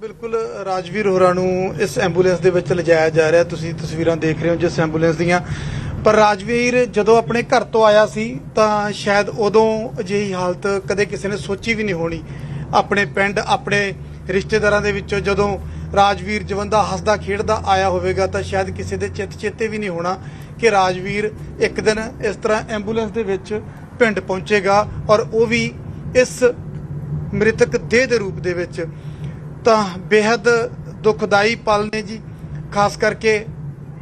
ਬਿਲਕੁਲ, ਰਾਜਵੀਰ ਹੋਰਾਂ ਨੂੰ ਇਸ ਐਂਬੂਲੈਂਸ ਦੇ ਵਿੱਚ ਲਿਜਾਇਆ ਜਾ ਰਿਹਾ। ਤੁਸੀਂ ਤਸਵੀਰਾਂ ਦੇਖ ਰਹੇ ਹੋ ਜਿਸ ਐਂਬੂਲੈਂਸ ਦੀਆਂ। ਪਰ ਰਾਜਵੀਰ, ਜਦੋਂ ਆਪਣੇ ਘਰ ਤੋਂ ਆਇਆ ਸੀ, ਤਾਂ ਸ਼ਾਇਦ ਉਦੋਂ ਅਜਿਹੀ ਹਾਲਤ ਕਦੇ ਕਿਸੇ ਨੇ ਸੋਚੀ ਵੀ ਨਹੀਂ ਹੋਣੀ। ਆਪਣੇ ਪਿੰਡ, ਆਪਣੇ ਰਿਸ਼ਤੇਦਾਰਾਂ ਦੇ ਵਿੱਚੋਂ ਜਦੋਂ ਰਾਜਵੀਰ ਜਵੰਦਾ ਹੱਸਦਾ, ਖੇਡਦਾ ਆਇਆ ਹੋਵੇਗਾ, ਤਾਂ ਸ਼ਾਇਦ ਕਿਸੇ ਦੇ ਚਿੱਤ ਚੇਤੇ ਵੀ ਨਹੀਂ ਹੋਣਾ ਕਿ ਰਾਜਵੀਰ ਇੱਕ ਦਿਨ ਇਸ ਤਰ੍ਹਾਂ ਐਂਬੂਲੈਂਸ ਦੇ ਵਿੱਚ ਪਿੰਡ ਪਹੁੰਚੇਗਾ। ਔਰ ਉਹ ਵੀ ਇਸ ਮ੍ਰਿਤਕ ਦੇਹ ਦੇ ਰੂਪ ਦੇ ਵਿੱਚ ਤਾਂ ਬੇहद ਦੁਖਦਾਈ ਪਲ ਨੇ ਜੀ, ਖਾਸ ਕਰਕੇ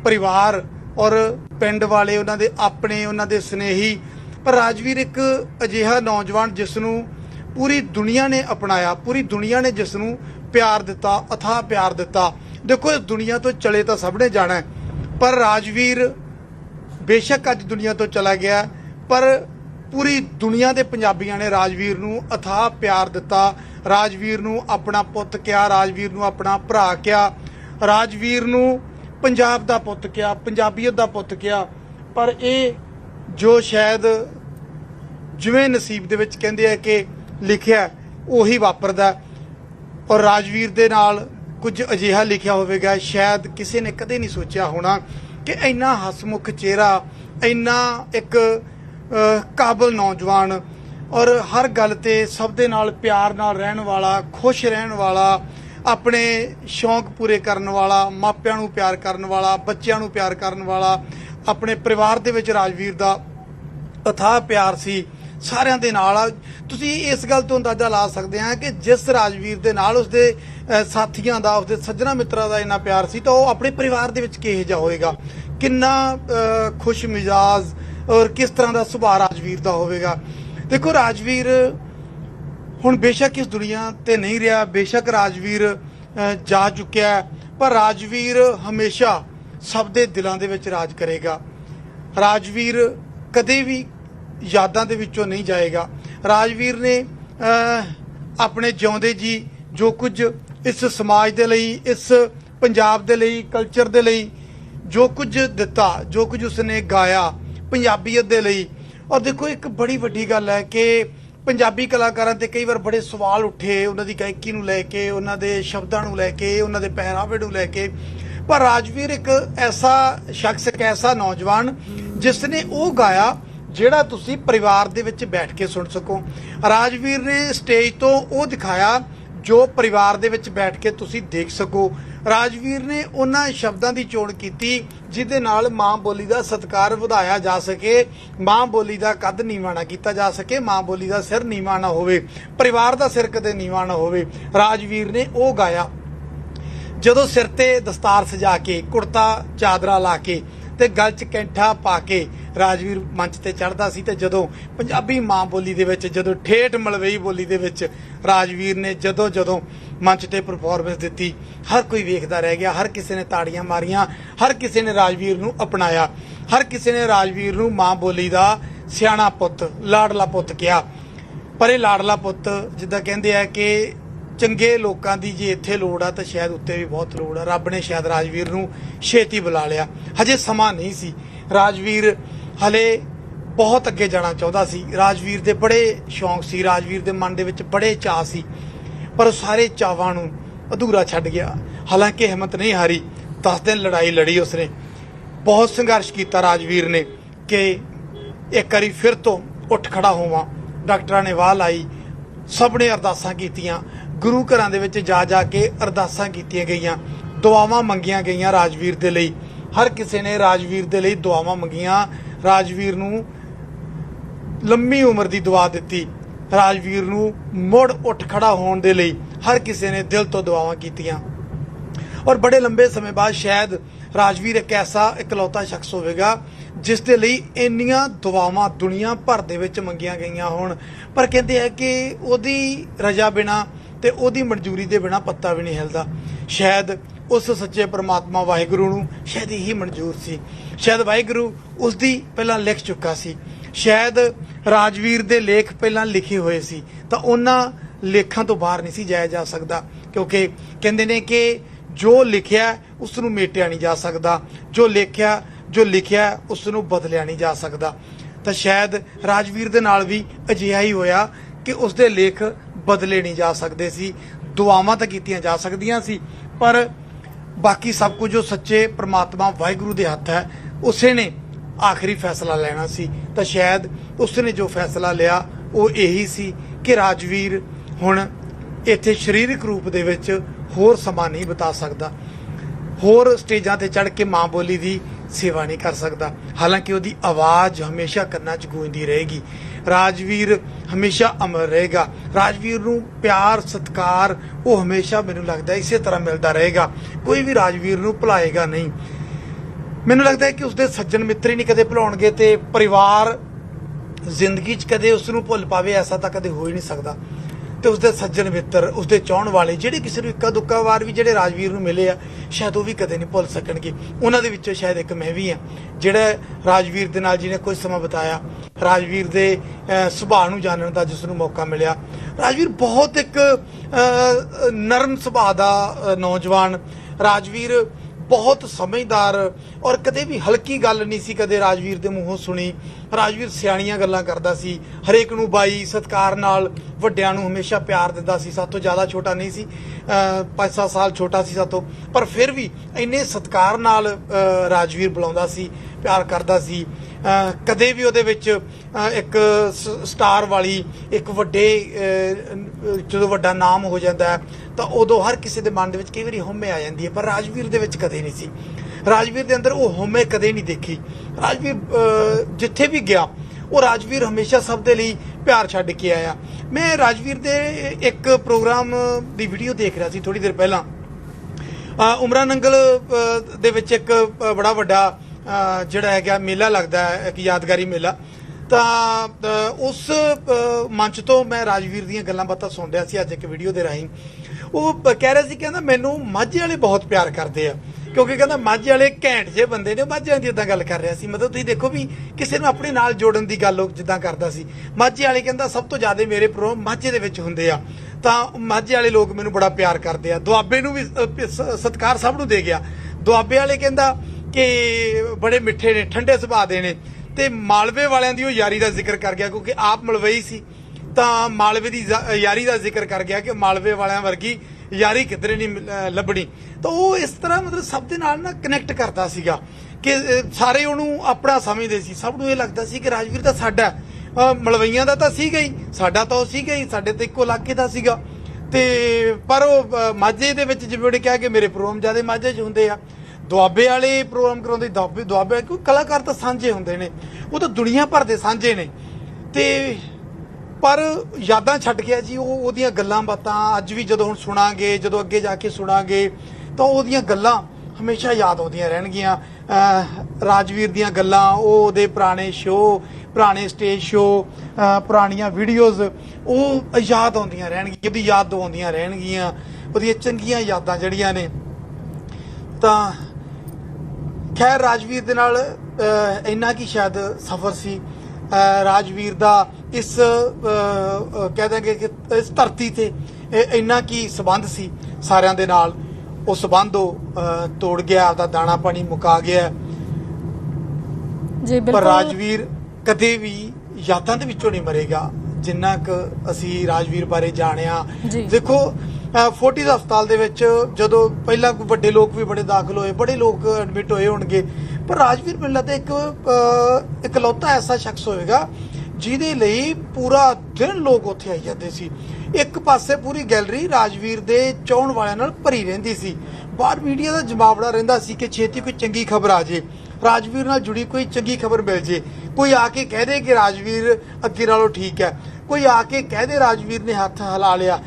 ਪਰਿਵਾਰ ਔਰ ਪਿੰਡ ਵਾਲੇ ਉਹਨਾਂ ਦੇ ਆਪਣੇ, ਉਹਨਾਂ ਦੇ ਸਨੇਹੀ। ਪਰ ਰਾਜਵੀਰ ਇੱਕ ਅਜਿਹਾ ਨੌਜਵਾਨ ਜਿਸ ਨੂੰ ਪੂਰੀ ਦੁਨੀਆ ਨੇ ਅਪਣਾਇਆ, ਪੂਰੀ ਦੁਨੀਆ ਨੇ ਜਿਸ ਨੂੰ ਪਿਆਰ ਦਿੱਤਾ, ਅਥਾਹ ਪਿਆਰ ਦਿੱਤਾ। ਦੇਖੋ, ਇਸ ਦੁਨੀਆ ਤੋਂ ਚਲੇ ਤਾਂ ਸਭ ਨੇ ਜਾਣਾ ਪਰ ਰਾਜਵੀਰ ਬੇਸ਼ੱਕ ਅੱਜ ਦੁਨੀਆ ਤੋਂ ਚਲਾ ਗਿਆ ਪਰ ਪੂਰੀ ਦੁਨੀਆ ਦੇ ਪੰਜਾਬੀਆਂ ਨੇ ਰਾਜਵੀਰ ਨੂੰ ਅਥਾਹ ਪਿਆਰ ਦਿੱਤਾ ਰਾਜਵੀਰ ਨੂੰ ਆਪਣਾ ਪੁੱਤ ਕਿਹਾ, ਰਾਜਵੀਰ ਨੂੰ ਆਪਣਾ ਭਰਾ ਕਿਹਾ, ਰਾਜਵੀਰ ਨੂੰ ਪੰਜਾਬ ਦਾ ਪੁੱਤ ਕਿਹਾ, ਪੰਜਾਬੀਅਤ ਦਾ ਪੁੱਤ ਕਿਹਾ। ਪਰ ਇਹ ਜੋ ਸ਼ਾਇਦ ਜਿਵੇਂ ਨਸੀਬ ਦੇ ਵਿੱਚ ਕਹਿੰਦੇ ਆ ਕਿ ਲਿਖਿਆ, ਉਹੀ ਵਾਪਰਦਾ ਔਰ ਰਾਜਵੀਰ ਦੇ ਨਾਲ ਕੁਝ ਅਜਿਹਾ ਲਿਖਿਆ ਹੋਵੇਗਾ, ਸ਼ਾਇਦ ਕਿਸੇ ਨੇ ਕਦੇ ਨਹੀਂ ਸੋਚਿਆ ਹੋਣਾ ਕਿ ਇੰਨਾ ਹਸਮੁਖ ਚਿਹਰਾ, ਇੰਨਾ ਇੱਕ ਕਾਬਲ ਨੌਜਵਾਨ ਔਰ ਹਰ ਗੱਲ ਤੇ ਸਭ ਦੇ ਨਾਲ ਪਿਆਰ ਨਾਲ ਰਹਿਣ ਵਾਲਾ, ਖੁਸ਼ ਰਹਿਣ ਵਾਲਾ, ਆਪਣੇ ਸ਼ੌਂਕ ਪੂਰੇ ਕਰਨ ਵਾਲਾ, ਮਾਪਿਆਂ ਨੂੰ ਪਿਆਰ ਕਰਨ ਵਾਲਾ, ਬੱਚਿਆਂ ਨੂੰ ਪਿਆਰ ਕਰਨ ਵਾਲਾ, ਆਪਣੇ ਪਰਿਵਾਰ ਦੇ ਵਿੱਚ ਰਾਜਵੀਰ ਦਾ ਅਥਾਹ ਪਿਆਰ ਸੀ, ਸਾਰਿਆਂ ਦੇ ਨਾਲ ਤੁਸੀਂ ਇਸ ਗੱਲ ਤੋਂ ਅੰਦਾਜ਼ਾ ਲਾ ਸਕਦੇ ਆ ਕਿ ਜਿਸ ਰਾਜਵੀਰ ਦੇ ਨਾਲ ਉਸਦੇ ਸਾਥੀਆਂ ਦਾ, ਉਸਦੇ ਸੱਜਣਾ ਮਿੱਤਰਾਂ ਦਾ ਇੰਨਾ ਪਿਆਰ ਸੀ, ਤਾਂ ਉਹ ਆਪਣੇ ਪਰਿਵਾਰ ਦੇ ਵਿੱਚ ਕਿਹੋ ਜਿਹਾ ਹੋਵੇਗਾ? ਕਿੰਨਾ ਖੁਸ਼ ਮਿਜਾਜ਼ ਔਰ ਕਿਸ ਤਰ੍ਹਾਂ ਦਾ ਸੁਭਾਅ ਰਾਜਵੀਰ ਦਾ ਹੋਵੇਗਾ? ਦੇਖੋ ਰਾਜਵੀਰ, ਹੁਣ ਬੇਸ਼ੱਕ ਇਸ ਦੁਨੀਆ ਤੇ ਨਹੀਂ ਰਿਹਾ, ਬੇਸ਼ੱਕ ਰਾਜਵੀਰ ਜਾ ਚੁੱਕਿਆ ਪਰ ਰਾਜਵੀਰ ਹਮੇਸ਼ਾ ਸਭ ਦੇ ਦਿਲਾਂ ਦੇ ਵਿੱਚ ਰਾਜ ਕਰੇਗਾ। ਰਾਜਵੀਰ ਕਦੇ ਵੀ ਯਾਦਾਂ ਦੇ ਵਿੱਚੋਂ ਨਹੀਂ ਜਾਏਗਾ। ਰਾਜਵੀਰ ਨੇ ਆਪਣੇ ਜਿਉਂਦੇ ਜੀ ਜੋ ਕੁਝ ਇਸ ਸਮਾਜ ਦੇ ਲਈ, ਇਸ ਪੰਜਾਬ ਦੇ ਲਈ ਕਲਚਰ ਦੇ ਲਈ ਜੋ ਕੁਝ ਦਿੱਤਾ, ਜੋ ਕੁਝ ਉਸਨੇ ਗਾਇਆ, ਪੰਜਾਬੀਅਤ ਦੇ ਲਈ ਔਰ ਦੇਖੋ, ਇੱਕ ਬੜੀ ਵੱਡੀ ਗੱਲ ਹੈ ਕਿ ਪੰਜਾਬੀ ਕਲਾਕਾਰਾਂ ਤੇ ਕਈ ਵਾਰ ਬੜੇ ਸਵਾਲ ਉੱਠੇ ਉਹਨਾਂ ਦੀ ਗਾਇਕੀ ਨੂੰ ਲੈ ਕੇ, ਉਹਨਾਂ ਦੇ ਸ਼ਬਦਾਂ ਨੂੰ ਲੈ ਕੇ, ਉਹਨਾਂ ਦੇ ਪਹਿਰਾਵੇ ਨੂੰ ਲੈ ਕੇ। ਪਰ ਰਾਜਵੀਰ ਇੱਕ ਐਸਾ ਸ਼ਖਸ, ਇੱਕ ਐਸਾ ਨੌਜਵਾਨ ਜਿਸ ਨੇ ਉਹ ਗਾਇਆ ਜਿਹੜਾ ਤੁਸੀਂ ਪਰਿਵਾਰ ਦੇ ਵਿੱਚ ਬੈਠ ਕੇ ਸੁਣ ਸਕੋ। ਰਾਜਵੀਰ ਨੇ ਸਟੇਜ ਤੋਂ ਉਹ ਦਿਖਾਇਆ ਜੋ ਪਰਿਵਾਰ ਦੇ ਵਿੱਚ ਬੈਠ ਕੇ ਤੁਸੀਂ ਦੇਖ ਸਕੋ। ਰਾਜਵੀਰ ਨੇ ਉਹਨਾਂ ਸ਼ਬਦਾਂ ਦੀ ਚੋਣ ਕੀਤੀ, ਜਿਹਦੇ ਨਾਲ ਮਾਂ ਬੋਲੀ ਦਾ ਸਤਿਕਾਰ ਵਧਾਇਆ ਜਾ ਸਕੇ। ਮਾਂ ਬੋਲੀ ਦਾ ਕੱਦ ਨੀਵਾਂ ਨਾ ਕੀਤਾ ਜਾ ਸਕੇ, ਮਾਂ ਬੋਲੀ ਦਾ ਸਿਰ ਨੀਵਾਂ ਨਾ ਹੋਵੇ, ਪਰਿਵਾਰ ਦਾ ਸਿਰ ਕਦੇ ਨੀਵਾਂ ਨਾ ਹੋਵੇ। ਰਾਜਵੀਰ ਨੇ ਉਹ ਗਾਇਆ, ਜਦੋਂ ਸਿਰ ਤੇ ਦਸਤਾਰ ਸਜਾ ਕੇ, ਕੁੜਤਾ ਚਾਦਰਾ ਲਾ ਕੇ ਤੇ ਗਲ 'ਚ ਕੈਂਠਾ ਪਾ ਕੇ ਰਾਜਵੀਰ ਮੰਚ ਤੇ ਚੜ੍ਹਦਾ ਸੀ ਤੇ ਜਦੋਂ ਪੰਜਾਬੀ ਮਾਂ ਬੋਲੀ ਦੇ ਵਿੱਚ, ਜਦੋਂ ਠੇਠ ਮਲਵਈ ਬੋਲੀ ਦੇ ਵਿੱਚ ਰਾਜਵੀਰ ਨੇ ਜਦੋਂ ਜਦੋਂ ਮੰਚ ਤੇ ਪਰਫਾਰਮੈਂਸ ਦਿੱਤੀ, ਹਰ ਕੋਈ ਵੇਖਦਾ ਰਹਿ ਗਿਆ, ਹਰ ਕਿਸੇ ਨੇ ਤਾੜੀਆਂ ਮਾਰੀਆਂ, ਹਰ ਕਿਸੇ ਨੇ ਰਾਜਵੀਰ ਨੂੰ ਅਪਣਾਇਆ, ਹਰ ਕਿਸੇ ਨੇ ਰਾਜਵੀਰ ਨੂੰ ਮਾਂ ਬੋਲੀ ਦਾ ਸਿਆਣਾ ਪੁੱਤ, ਲਾਡਲਾ ਪੁੱਤ ਕਿਹਾ। ਪਰ ਇਹ ਲਾਡਲਾ ਪੁੱਤ ਜਿੱਦਾਂ ਕਹਿੰਦੇ ਆ ਕਿ ਚੰਗੇ ਲੋਕਾਂ ਦੀ ਜੇ ਇੱਥੇ ਲੋੜ ਆ ਤਾਂ ਸ਼ਾਇਦ ਉੱਤੇ ਵੀ ਬਹੁਤ ਲੋੜ ਆ। ਰੱਬ ਨੇ ਸ਼ਾਇਦ ਰਾਜਵੀਰ ਨੂੰ ਛੇਤੀ ਬੁਲਾ ਲਿਆ। ਹਜੇ ਸਮਾਂ ਨਹੀਂ ਸੀ। ਰਾਜਵੀਰ ਹਲੇ ਬਹੁਤ ਅੱਗੇ ਜਾਣਾ ਚਾਹੁੰਦਾ ਸੀ। ਰਾਜਵੀਰ ਦੇ ਬੜੇ ਸ਼ੌਂਕ ਸੀ। ਰਾਜਵੀਰ ਦੇ ਮਨ ਦੇ ਵਿੱਚ ਬੜੇ ਚਾਅ ਸੀ। ਪਰ ਉਹ ਸਾਰੇ ਚਾਵਾਂ ਨੂੰ ਅਧੂਰਾ ਛੱਡ ਗਿਆ। ਹਾਲਾਂਕਿ ਹਿੰਮਤ ਨਹੀਂ ਹਾਰੀ। 10 ਦਿਨ ਲੜਾਈ ਲੜੀ ਉਸਨੇ। ਬਹੁਤ ਸੰਘਰਸ਼ ਕੀਤਾ ਰਾਜਵੀਰ ਨੇ ਕਿ ਇੱਕ ਵਾਰੀ ਫਿਰ ਤੋਂ ਉੱਠ ਖੜਾ ਹੋਵਾਂ। ਡਾਕਟਰਾਂ ਨੇ ਵਾਹ ਲਾਈ। ਸਭ ਨੇ ਅਰਦਾਸਾਂ ਕੀਤੀਆਂ। ਗੁਰੂ ਘਰਾਂ ਦੇ ਵਿੱਚ ਜਾ ਜਾ ਕੇ ਅਰਦਾਸਾਂ ਕੀਤੀਆਂ ਗਈਆਂ। ਦੁਆਵਾਂ ਮੰਗੀਆਂ ਗਈਆਂ ਰਾਜਵੀਰ ਦੇ ਲਈ। ਹਰ ਕਿਸੇ ਨੇ ਰਾਜਵੀਰ ਦੇ ਲਈ ਦੁਆਵਾਂ ਮੰਗੀਆਂ। ਰਾਜਵੀਰ ਨੂੰ ਲੰਮੀ ਉਮਰ ਦੀ ਦੁਆ ਦਿੱਤੀ। ਰਾਜਵੀਰ ਨੂੰ ਮੁੜ ਉੱਠ ਖੜਾ ਹੋਣ ਦੇ ਲਈ ਹਰ ਕਿਸੇ ਨੇ ਦਿਲ ਤੋਂ ਦੁਆਵਾਂ ਕੀਤੀਆਂ। ਔਰ ਬੜੇ ਲੰਬੇ ਸਮੇਂ ਬਾਅਦ ਸ਼ਾਇਦ ਰਾਜਵੀਰ ਇੱਕ ਐਸਾ ਇਕਲੌਤਾ ਸ਼ਖਸ ਹੋਵੇਗਾ, ਜਿਸ ਦੇ ਲਈ ਇੰਨੀਆਂ ਦੁਆਵਾਂ ਦੁਨੀਆ ਭਰ ਦੇ ਵਿੱਚ ਮੰਗੀਆਂ ਗਈਆਂ ਹੋਣ। ਪਰ ਕਹਿੰਦੇ ਆ ਕਿ ਉਹਦੀ ਰਜ਼ਾ ਬਿਨਾ ਤੇ ਉਹਦੀ ਮਨਜ਼ੂਰੀ ਦੇ ਬਿਨਾ ਪੱਤਾ ਵੀ ਨਹੀਂ ਹਿਲਦਾ। ਸ਼ਾਇਦ ਉਸ ਸੱਚੇ ਪ੍ਰਮਾਤਮਾ ਵਾਹਿਗੁਰੂ ਨੂੰ ਸ਼ਾਇਦ ਹੀ ਮਨਜ਼ੂਰ ਸੀ। ਸ਼ਾਇਦ ਵਾਹਿਗੁਰੂ ਉਸ ਦੀ ਪਹਿਲਾਂ ਲਿਖ ਚੁੱਕਾ ਸੀ। ਸ਼ਾਇਦ ਰਾਜਵੀਰ ਦੇ ਲੇਖ ਪਹਿਲਾਂ ਲਿਖੇ ਹੋਏ ਸੀ। ਤਾਂ ਉਹਨਾਂ ਲੇਖਾਂ ਤੋਂ ਬਾਹਰ ਨਹੀਂ ਸੀ ਜਾਇਆ ਜਾ ਸਕਦਾ। ਕਿਉਂਕਿ ਕਹਿੰਦੇ ਨੇ ਕਿ ਜੋ ਲਿਖਿਆ ਉਸ ਨੂੰ ਮੇਟਿਆ ਨਹੀਂ ਜਾ ਸਕਦਾ। ਜੋ ਲਿਖਿਆ ਜੋ ਲਿਖਿਆ ਉਸ ਨੂੰ ਬਦਲਿਆ ਨਹੀਂ ਜਾ ਸਕਦਾ। ਤਾਂ ਸ਼ਾਇਦ ਰਾਜਵੀਰ ਦੇ ਨਾਲ ਵੀ ਅਜਿਹਾ ਹੀ ਹੋਇਆ ਕਿ ਉਸ ਦੇ ਲੇਖ ਬਦਲੇ ਨਹੀਂ ਜਾ ਸਕਦੇ ਸੀ। ਦੁਆਵਾਂ ਤਾਂ ਕੀਤੀਆਂ ਜਾ ਸਕਦੀਆਂ ਸੀ। ਪਰ ਬਾਕੀ ਸਭ ਕੁਝ ਜੋ ਸੱਚੇ ਪ੍ਰਮਾਤਮਾ ਵਾਹਿਗੁਰੂ ਦੇ ਹੱਥ ਹੈ, ਉਸੇ ਨੇ ਆਖਰੀ ਫੈਸਲਾ ਲੈਣਾ ਸੀ। ਤਾਂ ਸ਼ਾਇਦ ਉਸਨੇ ਜੋ ਫੈਸਲਾ ਲਿਆ, ਉਹ ਇਹੀ ਸੀ ਕਿ ਰਾਜਵੀਰ ਹੁਣ ਇੱਥੇ ਸਰੀਰਕ ਰੂਪ ਦੇ ਵਿੱਚ ਹੋਰ ਸਮਾਂ ਨਹੀਂ ਬਿਤਾ ਸਕਦਾ। ਹੋਰ ਸਟੇਜਾਂ ਤੇ ਚੜ੍ਹ ਕੇ ਮਾਂ ਬੋਲੀ ਦੀ ਸੇਵਾ ਨਹੀਂ ਕਰ ਸਕਦਾ। ਹਾਲਾਂਕਿ ਉਹਦੀ ਆਵਾਜ਼ ਹਮੇਸ਼ਾ ਕੰਨਾਂ 'ਚ ਗੂੰਜਦੀ ਰਹੇਗੀ। ਰਾਜਵੀਰ ਹਮੇਸ਼ਾ ਅਮਰ ਰਹੇਗਾ। ਰਾਜਵੀਰ ਨੂੰ ਪਿਆਰ, ਸਤਿਕਾਰ, ਉਹ ਹਮੇਸ਼ਾ ਮੈਨੂੰ ਲੱਗਦਾ ਇਸੇ ਤਰ੍ਹਾਂ ਮਿਲਦਾ ਰਹੇਗਾ। ਕੋਈ ਵੀ ਰਾਜਵੀਰ ਨੂੰ ਭੁਲਾਏਗਾ ਨਹੀਂ। ਮੈਨੂੰ ਲੱਗਦਾ ਹੈ ਕਿ ਉਸਦੇ ਸੱਜਣ ਮਿੱਤਰ ਹੀ ਨਹੀਂ ਕਦੇ ਭੁਲਾਉਣਗੇ ਤੇ ਪਰਿਵਾਰ ਜ਼ਿੰਦਗੀ 'ਚ ਕਦੇ ਉਸ ਨੂੰ ਭੁੱਲ ਪਾਵੇ, ਐਸਾ ਤਾਂ ਕਦੇ ਹੋ ਹੀ ਨਹੀਂ ਸਕਦਾ। ਤੇ ਉਸਦੇ ਸੱਜਣ ਮਿੱਤਰ, ਉਸਦੇ ਚਾਹਣ ਵਾਲੇ, ਜਿਹੜੇ ਕਿਸੇ ਨੂੰ ਇੱਕਾ ਦੁੱਕਾ ਵਾਰ ਵੀ ਜਿਹੜੇ ਰਾਜਵੀਰ ਨੂੰ ਮਿਲੇ ਆ, ਸ਼ਾਇਦ ਉਹ ਵੀ ਕਦੇ ਨਹੀਂ ਭੁੱਲ ਸਕਣਗੇ। ਉਹਨਾਂ ਦੇ ਵਿੱਚੋਂ ਸ਼ਾਇਦ ਇੱਕ ਮੈਂ ਵੀ ਆ, ਜਿਹੜਾ ਰਾਜਵੀਰ ਦੇ ਨਾਲ ਜਿਹਨੇ ਕੁਝ ਸਮਾਂ ਬਿਤਾਇਆ, ਰਾਜਵੀਰ ਦੇ ਸੁਭਾਅ ਨੂੰ ਜਾਣਨ ਦਾ ਜਿਸ ਨੂੰ ਮੌਕਾ ਮਿਲਿਆ। ਰਾਜਵੀਰ ਬਹੁਤ ਇੱਕ ਨਰਮ ਸੁਭਾਅ ਦਾ ਨੌਜਵਾਨ, ਰਾਜਵੀਰ ਬਹੁਤ ਸਮਝਦਾਰ ਔਰ ਕਦੇ ਵੀ ਹਲਕੀ ਗੱਲ ਨਹੀਂ ਸੀ, ਕਦੇ ਰਾਜਵੀਰ ਦੇ ਮੂੰਹੋਂ ਸੁਣੀ। ਰਾਜਵੀਰ ਸਿਆਣੀਆਂ ਗੱਲਾਂ ਕਰਦਾ ਸੀ। ਹਰੇਕ ਨੂੰ ਬਾਈ ਸਤਕਾਰ ਨਾਲ ਵੱਡਿਆਂ ਨੂੰ ਹਮੇਸ਼ਾ ਪਿਆਰ ਦਿੰਦਾ ਸੀ। ਸਾਤੋਂ ਜ਼ਿਆਦਾ ਛੋਟਾ ਨਹੀਂ ਸੀ 5-7 ਸਾਲ ਛੋਟਾ ਸੀ ਸਾਤੋਂ ਪਰ ਫਿਰ ਵੀ ਇੰਨੇ ਸਤਕਾਰ ਨਾਲ ਰਾਜਵੀਰ ਬੁਲਾਉਂਦਾ ਸੀ, ਪਿਆਰ ਕਰਦਾ ਸੀ। ਕਦੇ ਵੀ ਉਹਦੇ ਵਿੱਚ ਇੱਕ ਸ- ਸਟਾਰ ਵਾਲੀ ਇੱਕ ਵੱਡੇ ਜਦੋਂ ਵੱਡਾ ਨਾਮ ਹੋ ਜਾਂਦਾ ਤਾਂ ਉਦੋਂ ਹਰ ਕਿਸੇ ਦੇ ਮਨ ਦੇ ਵਿੱਚ ਕਈ ਵਾਰੀ ਹਉਮੈ ਆ ਜਾਂਦੀ ਹੈ ਪਰ ਰਾਜਵੀਰ ਦੇ ਵਿੱਚ ਕਦੇ ਨਹੀਂ ਸੀ। ਰਾਜਵੀਰ ਦੇ ਅੰਦਰ ਉਹ ਹਉਮੈ ਕਦੇ ਨਹੀਂ ਦੇਖੀ। ਰਾਜਵੀਰ ਜਿੱਥੇ ਵੀ ਗਿਆ ਉਹ ਰਾਜਵੀਰ ਹਮੇਸ਼ਾ ਸਭ ਦੇ ਲਈ ਪਿਆਰ ਛੱਡ ਕੇ ਆਇਆ। ਮੈਂ ਰਾਜਵੀਰ ਦੇ ਇੱਕ ਪ੍ਰੋਗਰਾਮ ਦੀ ਵੀਡੀਓ ਦੇਖ ਰਿਹਾ ਸੀ ਥੋੜੀ ਦੇਰ ਪਹਿਲਾਂ। ਅ, ਉਮਰਾ ਨੰਗਲ ਦੇ ਵਿੱਚ ਇੱਕ ਬੜਾ ਵੱਡਾ ਜਿਹੜਾ ਹੈਗਾ ਮੇਲਾ ਲੱਗਦਾ ਹੈ ਇੱਕ ਯਾਦਗਾਰੀ ਮੇਲਾ। ਤਾਂ ਉਸ ਮੰਚ ਤੋਂ ਮੈਂ ਰਾਜਵੀਰ ਦੀਆਂ ਗੱਲਾਂ ਬਾਤਾਂ ਸੁਣ ਰਿਹਾ ਸੀ ਅੱਜ ਇੱਕ ਵੀਡੀਓ ਦੇ ਰਾਹੀਂ। ਉਹ ਕਹਿ ਰਿਹਾ ਸੀ ਕਹਿੰਦਾ ਮੈਨੂੰ ਮਾਝੇ ਵਾਲੇ ਬਹੁਤ ਪਿਆਰ ਕਰਦੇ ਆ। ਕਿਉਂਕਿ ਕਹਿੰਦਾ ਮਾਝੇ ਵਾਲੇ ਘੈਂਟ ਜੇ ਬੰਦੇ ਨੇ ਮਾਝਿਆਂ ਦੀ ਇਦਾਂ ਗੱਲ ਕਰ ਰਿਹਾ ਸੀ। ਮਤਲਬ ਤੁਸੀਂ ਦੇਖੋ ਵੀ ਕਿਸੇ ਨੂੰ ਆਪਣੇ ਨਾਲ ਜੋੜਨ ਦੀ ਗੱਲ ਉਹ ਜਿੱਦਾਂ ਕਰਦਾ ਸੀ। ਮਾਝੇ ਵਾਲੇ ਕਹਿੰਦਾ ਸਭ ਤੋਂ ਜ਼ਿਆਦਾ ਮੇਰੇ ਪ੍ਰੋਗਰਾਮ ਮਾਝੇ ਦੇ ਵਿੱਚ ਹੁੰਦੇ ਆ। ਤਾਂ ਮਾਝੇ ਵਾਲੇ ਲੋਕ ਮੈਨੂੰ ਬੜਾ ਪਿਆਰ ਕਰਦੇ ਆ। ਦੁਆਬੇ ਨੂੰ ਵੀ ਅ, ਸਤਿਕਾਰ ਸਭ ਨੂੰ ਦੇ ਗਿਆ। ਦੁਆਬੇ ਵਾਲੇ ਕਹਿੰਦਾ ਕਿ ਬੜੇ ਮਿੱਠੇ ਨੇ, ਠੰਡੇ ਸੁਭਾਅ ਦੇ ਨੇ। ਤੇ ਮਾਲਵੇ ਵਾਲਿਆਂ ਦੀ ਉਹ ਯਾਰੀ ਦਾ ਜ਼ਿਕਰ ਕਰ ਗਿਆ, ਕਿਉਂਕਿ ਆਪ ਮਲਵਈ ਸੀ, ਤਾਂ ਮਾਲਵੇ ਦੀ ਯਾਰੀ ਦਾ ਜ਼ਿਕਰ ਕਰ ਗਿਆ ਕਿ ਮਾਲਵੇ ਵਾਲਿਆਂ ਵਰਗੀ ਯਾਰੀ ਕਿਧਰੇ ਨਹੀਂ ਮਿਲ- ਲੱਭਣੀ। ਤਾਂ ਉਹ ਇਸ ਤਰ੍ਹਾਂ ਮਤਲਬ ਸਭ ਦੇ ਨਾਲ ਨਾ ਕਨੈਕਟ ਕਰਦਾ ਸੀਗਾ ਕਿ ਸਾਰੇ ਉਹਨੂੰ ਆਪਣਾ ਸਮਝਦੇ ਸੀ। ਸਭ ਨੂੰ ਇਹ ਲੱਗਦਾ ਸੀ ਕਿ ਰਾਜਵੀਰ ਤਾਂ ਸਾਡਾ ਮਲਵਈਆਂ ਦਾ ਤਾਂ ਸੀਗਾ ਹੀ, ਸਾਡਾ ਤਾਂ ਉਹ ਸੀਗਾ ਹੀ, ਸਾਡੇ ਤੇ ਇੱਕੋ ਇਲਾਕੇ ਦਾ ਸੀਗਾ। ਤੇ ਪਰ ਉਹ ਮਾਝੇ ਦੇ ਵਿੱਚ ਜਿਵੇਂ ਉਹਨੇ ਕਿਹਾ ਕਿ ਮੇਰੇ ਪ੍ਰੋਗਰਾਮ ਜ਼ਿਆਦਾ ਮਾਝੇ 'ਚ ਹੁੰਦੇ ਆ ਦੁਆਬੇ ਵਾਲੇ ਪ੍ਰੋਗਰਾਮ ਕਰਾਉਂਦੇ, ਦੁਆਬੇ ਦੁਆਬੇ ਕੋਈ ਕਲਾਕਾਰ ਤਾਂ ਸਾਂਝੇ ਹੁੰਦੇ ਨੇ। ਉਹ ਤਾਂ ਦੁਨੀਆ ਭਰ ਦੇ ਸਾਂਝੇ ਨੇ। ਤੇ ਪਰ ਯਾਦਾਂ ਛੱਡ ਗਿਆ ਜੀ, ਉਹ ਉਹਦੀਆਂ ਗੱਲਾਂ ਬਾਤਾਂ, ਅੱਜ ਵੀ ਜਦੋਂ ਹੁਣ ਸੁਣਾਂਗੇ, ਜਦੋਂ ਅੱਗੇ ਜਾ ਕੇ ਸੁਣਾਂਗੇ, ਤਾਂ ਉਹਦੀਆਂ ਗੱਲਾਂ ਹਮੇਸ਼ਾ ਯਾਦ ਆਉਂਦੀਆਂ ਰਹਿਣਗੀਆਂ। ਰਾਜਵੀਰ ਦੀਆਂ ਗੱਲਾਂ, ਉਹ ਉਹਦੇ ਪੁਰਾਣੇ ਸ਼ੋਅ ਪੁਰਾਣੇ ਸਟੇਜ ਸ਼ੋਅ ਪੁਰਾਣੀਆਂ ਵੀਡੀਓਜ਼ ਉਹ ਯਾਦ ਆਉਂਦੀਆਂ ਰਹਿਣਗੀਆਂ, ਉਹਦੀ ਯਾਦ ਆਉਂਦੀਆਂ ਰਹਿਣਗੀਆਂ, ਉਹਦੀਆਂ ਚੰਗੀਆਂ ਯਾਦਾਂ ਜਿਹੜੀਆਂ ਨੇ, ਤਾਂ ਖੈਰ ਰਾਜਵੀਰ ਦੇ ਨਾਲ ਇੰਨਾ ਕੀ ਸ਼ਾਇਦ ਸਫ਼ਰ ਸੀ। ਰਾਜਵੀਰ ਦਾ ਇਸ ਕਹਿ ਕਿ ਇਸ ਧਰਤੀ ਤੇ ਇੰਨਾ ਕੀ ਸਬੰਧ ਸੀ ਸਾਰਿਆਂ ਦੇ ਨਾਲ। ਉਹ ਸਬੰਧ ਉਹ ਤੋੜ ਗਿਆ ਆਪਦਾ ਦਾਣਾ ਪਾਣੀ ਮੁਕਾ ਗਿਆ। ਜੀ ਬਿਲਕੁਲ। ਪਰ ਰਾਜਵੀਰ ਕਦੇ ਵੀ ਯਾਦਾਂ ਦੇ ਵਿੱਚੋਂ ਨਹੀਂ ਮਰੇਗਾ। ਜਿੰਨਾ ਕ ਅਸੀਂ ਰਾਜਵੀਰ ਬਾਰੇ ਜਾਣਿਆ। ਦੇਖੋ 40 ਦਾ ਹਸਪਤਾਲ ਦੇ ਵਿੱਚ ਜਦੋਂ ਪਹਿਲਾਂ ਕੋਈ ਵੱਡੇ ਲੋਕ ਵੀ ਬੜੇ ਦਾਖਲ ਹੋਏ, ਬੜੇ ਲੋਕ ਐਡਮਿਟ ਹੋਏ ਹੋਣਗੇ। ਪਰ ਰਾਜਵੀਰ ਮੈਨੂੰ ਲੱਗਦਾ ਇੱਕ ਇਕਲੌਤਾ ਐਸਾ ਸ਼ਖਸ ਹੋਵੇਗਾ ਜਿਹਦੇ ਲਈ ਪੂਰਾ ਦਿਨ ਲੋਕ ਉੱਥੇ ਆਈ ਜਾਂਦੇ ਸੀ। ਇੱਕ ਪਾਸੇ ਪੂਰੀ ਗੈਲਰੀ ਰਾਜਵੀਰ ਦੇ ਚਾਹਣ ਵਾਲਿਆਂ ਨਾਲ ਭਰੀ ਰਹਿੰਦੀ ਸੀ। ਬਾਹਰ ਮੀਡੀਆ ਦਾ ਜਮਾਵੜਾ ਰਹਿੰਦਾ ਸੀ ਕਿ ਛੇਤੀ ਕੋਈ ਚੰਗੀ ਖਬਰ ਆ ਜੇ। ਰਾਜਵੀਰ ਨਾਲ ਜੁੜੀ ਕੋਈ ਚੰਗੀ ਖਬਰ ਮਿਲ ਜੇ। ਕੋਈ ਆ ਕੇ ਕਹਿ ਦੇ ਕਿ ਰਾਜਵੀਰ ਅੱਗੇ ਨਾਲੋਂ ਠੀਕ ਹੈ। ਕੋਈ ਆ ਕੇ ਕਹਿ ਦੇ ਰਾਜਵੀਰ ਨੇ ਹੱਥ ਹਲਾ ਲਿਆ।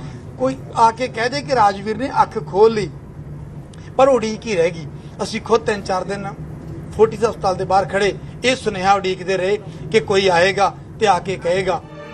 ਕੋਈ ਆ ਕੇ ਕਹਿ ਦੇ ਕਿ ਰਾਜਵੀਰ ਨੇ ਅੱਖ ਖੋਲ ਲਈ। ਪਰ ਉਡੀਕ ਹੀ ਰਹਿ ਗਈ। ਅਸੀਂ ਖੁਦ ਤਿੰਨ ਚਾਰ ਦਿਨ ਫੋਰਟਿਸ ਹਸਪਤਾਲ ਦੇ ਬਾਹਰ ਖੜੇ ਇਹ ਸੁਨੇਹਾ ਉਡੀਕਦੇ ਰਹੇ ਕਿ ਕੋਈ ਆਏਗਾ ਤੇ ਆ ਕੇ ਕਹੇਗਾ।